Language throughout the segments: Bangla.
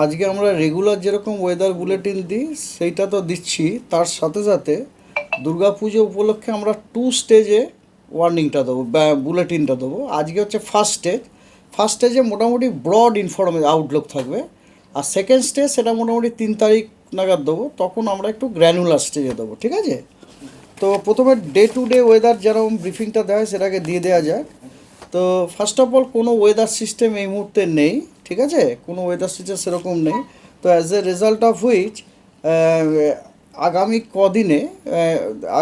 আজকে আমরা রেগুলার যেরকম ওয়েদার বুলেটিন দিই, সেইটা তো দিচ্ছি। তার সাথে সাথে দুর্গাপুজো উপলক্ষে আমরা টু স্টেজে ওয়ার্নিংটা দেবো বুলেটিনটা দেবো। আজকে হচ্ছে ফার্স্ট স্টেজ ফার্স্ট স্টেজে মোটামুটি ব্রড ইনফরমে আউটলুক থাকবে। আর সেকেন্ড স্টেজ সেটা মোটামুটি তিন তারিখ নাগাদ দেবো। তখন আমরা একটু গ্র্যানুলার স্টেজে দেবো, ঠিক আছে? তো প্রথমে ডে টু ডে ওয়েদার যেরকম ব্রিফিংটা দেওয়া হয় সেটাকে দিয়ে দেওয়া যাক। তো ফার্স্ট অফ অল কোনো ওয়েদার সিস্টেম এই মুহূর্তে নেই। ঠিক আছে? কোনো ওয়েদার সিস্টেম সেরকম নেই। তো as a result of which আগামী কদিনে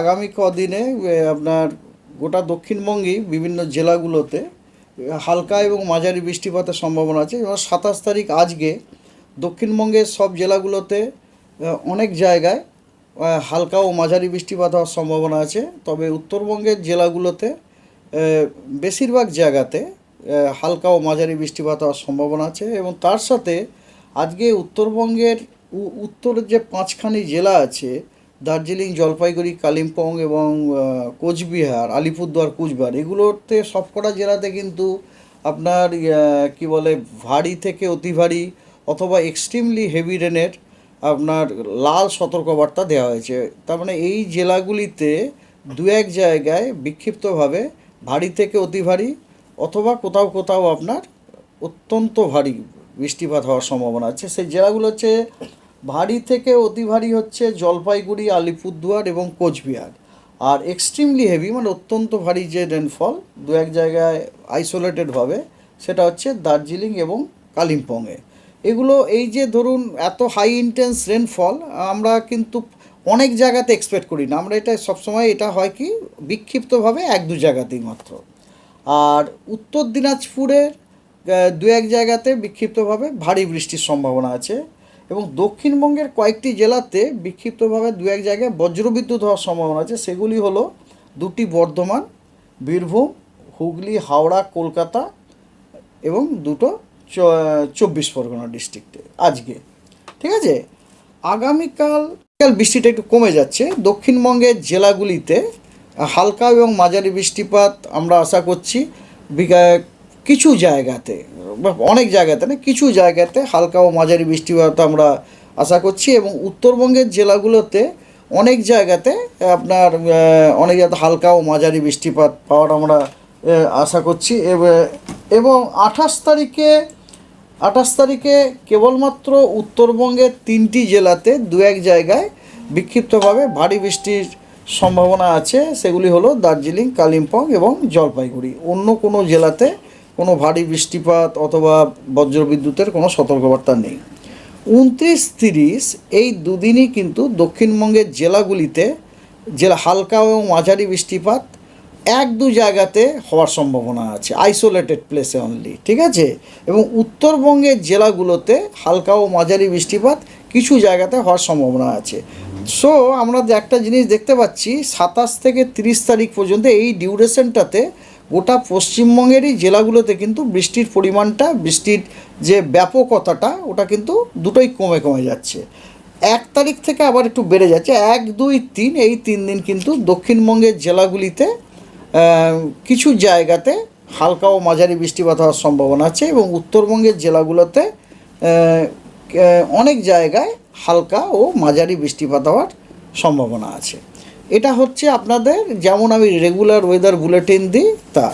আগামী কদিনে আপনার গোটা দক্ষিণবঙ্গেই বিভিন্ন জেলাগুলোতে হালকা এবং মাঝারি বৃষ্টিপাতের সম্ভাবনা আছে। এবং সাতাশ তারিখ আজকে দক্ষিণবঙ্গের সব জেলাগুলোতে অনেক জায়গায় হালকা ও মাঝারি বৃষ্টিপাত হওয়ার সম্ভাবনা আছে। তবে উত্তরবঙ্গের জেলাগুলোতে বেশিরভাগ জায়গাতে হালকা ও মাঝারি বৃষ্টিপাত হওয়ার সম্ভাবনা আছে এবং তার সাথে আজকে উত্তরবঙ্গের উত্তরের যে পাঁচখানি জেলা আছে, দার্জিলিং, জলপাইগুড়ি, কালিম্পং এবং কোচবিহার, আলিপুরদুয়ার, কুচবিহার, এগুলোতে সবকটা জেলাতে কিন্তু আপনার কি বলে, ভারী থেকে অতি ভারী অথবা এক্সট্রিমলি হেভি রেনের আপনার লাল সতর্কবার্তা দেওয়া হয়েছে। তার মানে এই জেলাগুলিতে দু এক জায়গায় বিক্ষিপ্তভাবে ভারী থেকে অতি ভারী অথবা কোথাও কোথাও আপনার অত্যন্ত ভারী বৃষ্টিপাত হওয়ার সম্ভাবনা আছে। সেই জেলাগুলো হচ্ছে ভারী থেকে অতি ভারী হচ্ছে জলপাইগুড়ি, আলিপুরদুয়ার এবং কোচবিহার। আর এক্সট্রিমলি হেভি মানে অত্যন্ত ভারী যে রেনফল দু এক জায়গায় আইসোলেটেডভাবে সেটা হচ্ছে দার্জিলিং এবং কালিম্পংয়ে। এগুলো এই যে ধরুন এত হাই ইন্টেন্স রেনফল আমরা কিন্তু অনেক জায়গাতে এক্সপেক্ট করি না। আমরা এটা সবসময় এটা হয় কি, বিক্ষিপ্তভাবে এক দু জায়গাতেই মাত্র। আর উত্তর দিনাজপুরের দু এক জায়গাতে বিক্ষিপ্তভাবে ভারী বৃষ্টির সম্ভাবনা আছে এবং দক্ষিণবঙ্গের কয়েকটি জেলাতে বিক্ষিপ্তভাবে দু এক জায়গায় বজ্রবিদ্যুৎ হওয়ার সম্ভাবনা আছে। সেগুলি হলো দুটি বর্ধমান, বীরভূম, হুগলি, হাওড়া, কলকাতা এবং দুটো চব্বিশ পরগনা ডিস্ট্রিক্টে আজকে। ঠিক আছে? আগামীকাল বৃষ্টিটা একটু কমে যাচ্ছে। দক্ষিণবঙ্গের জেলাগুলিতে হালকা এবং মাঝারি বৃষ্টিপাত আমরা আশা করছি। কিছু জায়গাতে, অনেক জায়গাতে না, কিছু জায়গাতে হালকা ও মাঝারি বৃষ্টিপাত আমরা আশা করছি এবং উত্তরবঙ্গের জেলাগুলোতে অনেক জায়গাতে আপনার অনেক জায়গাতে হালকা ও মাঝারি বৃষ্টিপাত পাওয়ার আমরা আশা করছি। এবং আঠাশ তারিখে আঠাশ তারিখে কেবলমাত্র উত্তরবঙ্গের তিনটি জেলাতে দু এক জায়গায় বিক্ষিপ্তভাবে ভারী বৃষ্টির সম্ভাবনা আছে, সেগুলি হলো দার্জিলিং, কালিম্পং এবং জলপাইগুড়ি। অন্য কোনো জেলাতে কোনো ভারী বৃষ্টিপাত অথবা বজ্রবিদ্যুতের কোনো সতর্কবার্তা নেই। উনত্রিশ তিরিশ, এই দুদিনই কিন্তু দক্ষিণবঙ্গের জেলাগুলিতে জেলা হালকা এবং মাঝারি বৃষ্টিপাত এক দু জায়গাতে হওয়ার সম্ভাবনা আছে আইসোলেটেড প্লেসে অনলি ঠিক আছে? এবং উত্তরবঙ্গের জেলাগুলোতে হালকা ও মাঝারি বৃষ্টিপাত কিছু জায়গাতে হওয়ার সম্ভাবনা আছে। সো আমরা একটা জিনিস দেখতে পাচ্ছি, সাতাশ থেকে তিরিশ তারিখ পর্যন্ত এই ডিউরেশনটাতে গোটা পশ্চিমবঙ্গেরই জেলাগুলোতে কিন্তু বৃষ্টির পরিমাণটা, বৃষ্টির যে ব্যাপকতাটা, ওটা কিন্তু দুটোই কমে কমে যাচ্ছে। এক তারিখ থেকে আবার একটু বেড়ে যাচ্ছে। এক, দুই, তিন, এই তিন দিন কিন্তু দক্ষিণবঙ্গের জেলাগুলিতে কিছু জায়গাতে হালকা ও মাঝারি বৃষ্টিপাত হওয়ার সম্ভাবনা আছে এবং উত্তরবঙ্গের জেলাগুলোতে অনেক জায়গায় হালকা ও মাঝারি বৃষ্টিপাত হওয়ার সম্ভাবনা আছে। এটা হচ্ছে আপনাদের, যেমন আমি রেগুলার ওয়েদার বুলেটিন দিই তা